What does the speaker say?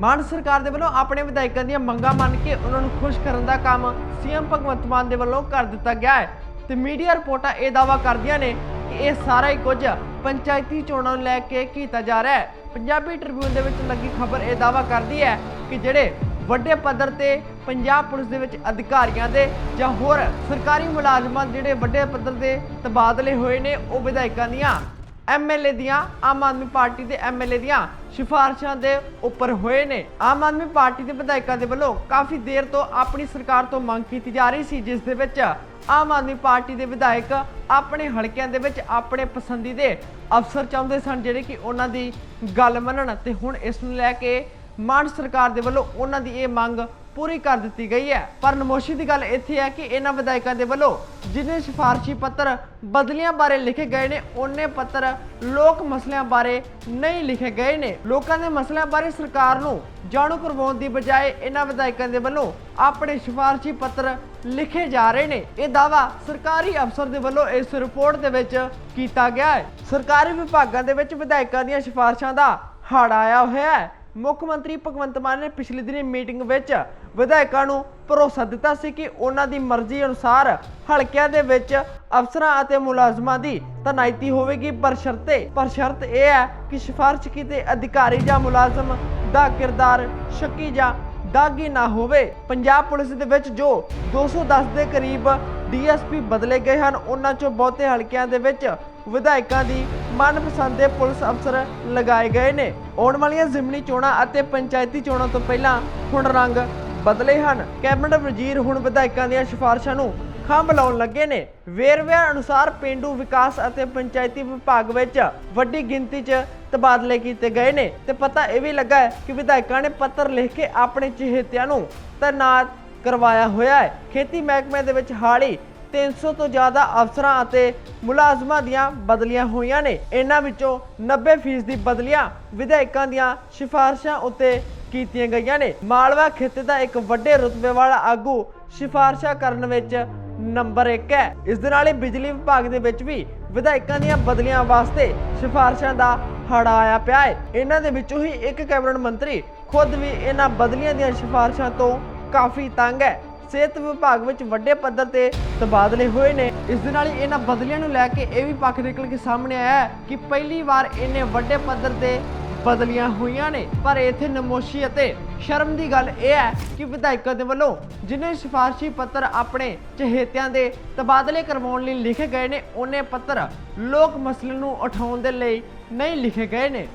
ਮਾਨ ਸਰਕਾਰ ਦੇ ਵੱਲੋਂ ਆਪਣੇ ਵਿਧਾਇਕਾਂ ਦੀਆਂ ਮੰਗਾਂ ਮੰਨ ਕੇ ਉਹਨਾਂ ਨੂੰ ਖੁਸ਼ ਕਰਨ ਦਾ ਕੰਮ ਸੀਐਮ ਭਗਵੰਤ ਮਾਨ ਦੇ ਵੱਲੋਂ ਕਰ ਦਿੱਤਾ ਗਿਆ ਹੈ। ਤੇ ਮੀਡੀਆ ਰਿਪੋਰਟਾਂ ਇਹ ਦਾਅਵਾ ਕਰਦੀਆਂ ਨੇ ਕਿ ਇਹ ਸਾਰਾ ਹੀ ਕੁਝ ਪੰਚਾਇਤੀ ਚੋਣਾਂ ਨੂੰ ਲੈ ਕੇ ਕੀਤਾ ਜਾ ਰਿਹਾ ਹੈ। ਪੰਜਾਬੀ ਟ੍ਰਿਬਿਊਨ ਦੇ ਵਿੱਚ ਲੱਗੀ ਖਬਰ ਇਹ ਦਾਅਵਾ ਕਰਦੀ ਹੈ ਕਿ ਜਿਹੜੇ ਵੱਡੇ ਪੱਧਰ ਤੇ ਪੰਜਾਬ ਪੁਲਿਸ ਦੇ ਵਿੱਚ ਅਧਿਕਾਰੀਆਂ ਦੇ ਜਾਂ ਹੋਰ ਸਰਕਾਰੀ ਮੁਲਾਜ਼ਮਾਂ ਜਿਹੜੇ ਵੱਡੇ ਪੱਧਰ ਤੇ ਤਬਾਦਲੇ ਹੋਏ ਨੇ, ਉਹ ਵਿਧਾਇਕਾਂ ਦੀਆਂ ਐਮਐਲਏ ਦੀਆਂ ਆਮ ਆਦਮੀ ਪਾਰਟੀ ਦੇ ਐਮਐਲਏ ਦੀਆਂ ਸਿਫਾਰਿਸ਼ਾਂ ਦੇ ਉੱਪਰ ਹੋਏ ਨੇ। ਆਮ ਆਦਮੀ ਪਾਰਟੀ ਦੇ ਵਿਧਾਇਕਾਂ ਦੇ ਵੱਲੋਂ ਕਾਫੀ ਦੇਰ ਤੋਂ ਆਪਣੀ ਸਰਕਾਰ ਤੋਂ ਮੰਗ ਕੀਤੀ ਜਾ ਰਹੀ ਸੀ, ਜਿਸ ਦੇ ਵਿੱਚ ਆਮ ਆਦਮੀ ਪਾਰਟੀ ਦੇ ਵਿਧਾਇਕ ਆਪਣੇ ਹਲਕਿਆਂ ਦੇ ਵਿੱਚ ਆਪਣੇ ਪਸੰਦੀਦੇ ਅਫਸਰ ਚਾਹੁੰਦੇ ਸਨ, ਜਿਹੜੇ ਕਿ ਉਹਨਾਂ ਦੀ ਗੱਲ ਮੰਨਣ ਤੇ ਹੁਣ ਇਸ ਨੂੰ ਲੈ ਕੇ ਮਾਨ ਸਰਕਾਰ ਦੇ ਵੱਲੋਂ ਉਹਨਾਂ ਦੀ ਇਹ ਮੰਗ ਪੂਰੀ ਕਰ ਦਿੱਤੀ ਗਈ ਹੈ। ਪਰ ਨਮੋਸ਼ੀ ਦੀ ਗੱਲ ਇੱਥੇ ਹੈ ਕਿ ਇਹਨਾਂ ਵਿਧਾਇਕਾਂ ਦੇ ਵੱਲੋਂ ਜਿੰਨੇ ਸਿਫਾਰਸ਼ੀ ਪੱਤਰ ਬਦਲੀਆਂ ਬਾਰੇ ਲਿਖੇ ਗਏ ਨੇ ਉਹਨੇ ਪੱਤਰ ਲੋਕ ਮਸਲਿਆਂ ਬਾਰੇ ਨਹੀਂ ਲਿਖੇ ਗਏ ਨੇ। ਲੋਕਾਂ ਦੇ ਮਸਲਿਆਂ ਬਾਰੇ ਸਰਕਾਰ ਨੂੰ ਜਾਣੂ ਕਰਵਾਉਣ ਦੀ ਬਜਾਏ ਇਹਨਾਂ ਵਿਧਾਇਕਾਂ ਦੇ ਵੱਲੋਂ ਆਪਣੇ ਸਿਫਾਰਸ਼ੀ ਪੱਤਰ ਲਿਖੇ ਜਾ ਰਹੇ ਨੇ। ਇਹ ਦਾਵਾ ਸਰਕਾਰੀ ਅਫਸਰ ਦੇ ਵੱਲੋਂ ਇਸ ਰਿਪੋਰਟ ਦੇ ਵਿੱਚ ਕੀਤਾ ਗਿਆ ਹੈ। ਸਰਕਾਰੀ ਵਿਭਾਗਾਂ ਦੇ ਵਿੱਚ ਵਿਧਾਇਕਾਂ ਦੀਆਂ ਸਿਫਾਰਸ਼ਾਂ ਦਾ ਹੜ ਆਇਆ ਹੋਇਆ ਹੈ। ਮੁੱਖ ਮੰਤਰੀ ਭਗਵੰਤ ਮਾਨ ਨੇ ਪਿਛਲੇ ਦਿਨੀ ਮੀਟਿੰਗ ਵਿੱਚ ਵਿਧਾਇਕਾਂ ਨੂੰ ਭਰੋਸਾ ਦਿੱਤਾ ਸੀ ਕਿ ਉਹਨਾਂ ਦੀ ਮਰਜ਼ੀ ਅਨੁਸਾਰ ਹਲਕਿਆਂ ਦੇ ਵਿੱਚ ਅਫਸਰਾਂ ਅਤੇ ਮੁਲਾਜ਼ਮਾਂ ਦੀ ਤਨਾਇਤੀ ਹੋਵੇਗੀ, ਪਰ ਸ਼ਰਤੇ, ਪਰ ਸ਼ਰਤ ਇਹ ਹੈ ਕਿ ਸਿਫਾਰਿਸ਼ ਕੀਤੇ ਅਧਿਕਾਰੀ ਜਾਂ ਮੁਲਾਜ਼ਮ ਦਾ ਕਿਰਦਾਰ ਸ਼ੱਕੀ ਜਾਂ ਦਾਗੀ ਨਾ ਹੋਵੇ। ਪੰਜਾਬ ਪੁਲਿਸ ਦੇ ਵਿੱਚ ਜੋ 210 ਦੇ ਕਰੀਬ ਡੀਐਸਪੀ ਬਦਲੇ ਗਏ ਹਨ, ਉਹਨਾਂ ਚੋਂ ਬਹੁਤੇ ਹਲਕਿਆਂ ਦੇ ਵਿੱਚ ਵਿਧਾਇਕਾਂ ਦੀ ਮਨਪਸੰਦ ਦੇ ਪੁਲਿਸ ਅਫਸਰ ਲਗਾਏ ਗਏ ਨੇ। ਆਉਣ ਵਾਲੀਆਂ ਜ਼ਿਮਨੀ ਚੋਣਾਂ ਅਤੇ ਪੰਚਾਇਤੀ ਚੋਣਾਂ ਤੋਂ ਪਹਿਲਾਂ ਹੁਣ ਰੰਗ ਬਦਲੇ ਹਨ। ਕੈਬਨਿਟ ਵਜ਼ੀਰ ਹੁਣ ਵਿਧਾਇਕਾਂ ਦੀਆਂ ਸਿਫਾਰਿਸ਼ਾਂ ਨੂੰ ਖੰਭ ਲਾਉਣ ਲੱਗੇ ਨੇ। ਵੇਰਵਿਆਂ ਅਨੁਸਾਰ ਪਿੰਡੂ ਵਿਕਾਸ ਅਤੇ ਪੰਚਾਇਤੀ ਵਿਭਾਗ ਵਿੱਚ ਵੱਡੀ ਗਿਣਤੀ 'ਚ ਤਬਾਦਲੇ ਕੀਤੇ ਗਏ ਨੇ ਤੇ ਪਤਾ ਇਹ ਵੀ ਲੱਗਾ ਹੈ ਕਿ ਵਿਧਾਇਕਾਂ ਨੇ ਪੱਤਰ ਲਿਖ ਕੇ ਆਪਣੇ ਚਹੇਤਿਆਂ ਨੂੰ ਤੈਨਾਤ ਕਰਵਾਇਆ ਹੋਇਆ ਹੈ। ਖੇਤੀ ਮਹਿਕਮੇ ਦੇ ਵਿੱਚ ਹਾਲੀ 300 ਤੋਂ ਜ਼ਿਆਦਾ ਅਫਸਰਾਂ ਅਤੇ ਮੁਲਾਜ਼ਮਾਂ ਦੀਆਂ ਬਦਲੀਆਂ ਹੋਈਆਂ ਨੇ। ਇਹਨਾਂ ਵਿੱਚੋਂ 90% ਦੀ ਬਦਲੀਆਂ ਵਿਧਾਇਕਾਂ ਦੀਆਂ ਸਿਫਾਰਿਸ਼ਾਂ ਉੱਤੇ ਕੀਤੀਆਂ ਗਈਆਂ ਨੇ। ਮਾਲਵਾ ਖਿੱਤੇ ਦਾ ਇੱਕ ਵੱਡੇ ਰੁਤਬੇ ਵਾਲਾ ਆਗੂ ਸਿਫਾਰਿਸ਼ਾਂ ਕਰਨ ਵਿੱਚ ਨੰਬਰ 1 ਹੈ। ਇਸ ਦੇ ਨਾਲ ਹੀ ਬਿਜਲੀ ਵਿਭਾਗ ਦੇ ਵਿੱਚ ਵੀ ਵਿਧਾਇਕਾਂ ਦੀਆਂ ਬਦਲੀਆਂ ਵਾਸਤੇ ਸਿਫਾਰਿਸ਼ਾਂ ਦਾ ਹੜ ਆਇਆ ਪਿਆ ਹੈ। ਇਹਨਾਂ ਦੇ ਵਿੱਚੋਂ ਹੀ ਇੱਕ ਕੈਬਨਿਟ ਮੰਤਰੀ ਖੁਦ ਵੀ ਇਹਨਾਂ ਬਦਲੀਆਂ ਦੀਆਂ ਸਿਫਾਰਿਸ਼ਾਂ ਤੋਂ ਕਾਫੀ ਤੰਗ ਹੈ। ਸਿਹਤ ਵਿਭਾਗ ਵਿੱਚ ਵੱਡੇ ਪੱਧਰ ਤੇ ਤਬਾਦਲੇ ਹੋਏ ਨੇ। ਇਸ ਦੇ ਨਾਲ ਹੀ ਇਹਨਾਂ ਬਦਲੀਆਂ ਨੂੰ ਲੈ ਕੇ ਇਹ ਵੀ ਪੱਖ ਨਿਕਲ ਕੇ ਸਾਹਮਣੇ ਆਇਆ ਕਿ ਪਹਿਲੀ ਵਾਰ ਇਹਨੇ ਵੱਡੇ ਪੱਧਰ ਤੇ ਬਦਲੀਆਂ ਹੋਈਆਂ ਨੇ। ਪਰ ਇੱਥੇ ਨਮੋਸ਼ੀ ਅਤੇ ਸ਼ਰਮ ਦੀ ਗੱਲ ਇਹ ਹੈ ਕਿ ਵਿਧਾਇਕਾਂ ਦੇ ਵੱਲੋਂ ਜਿਨੇ ਸਿਫਾਰਸ਼ੀ ਪੱਤਰ ਆਪਣੇ ਚਹੇਤਿਆਂ ਦੇ ਤਬਾਦਲੇ ਕਰਵਾਉਣ ਲਈ ਲਿਖੇ ਗਏ ਨੇ, ਉਹਨੇ ਪੱਤਰ ਲੋਕ ਮਸਲੇ ਨੂੰ ਉਠਾਉਣ ਦੇ ਲਈ ਨਹੀਂ ਲਿਖੇ ਗਏ ਨੇ।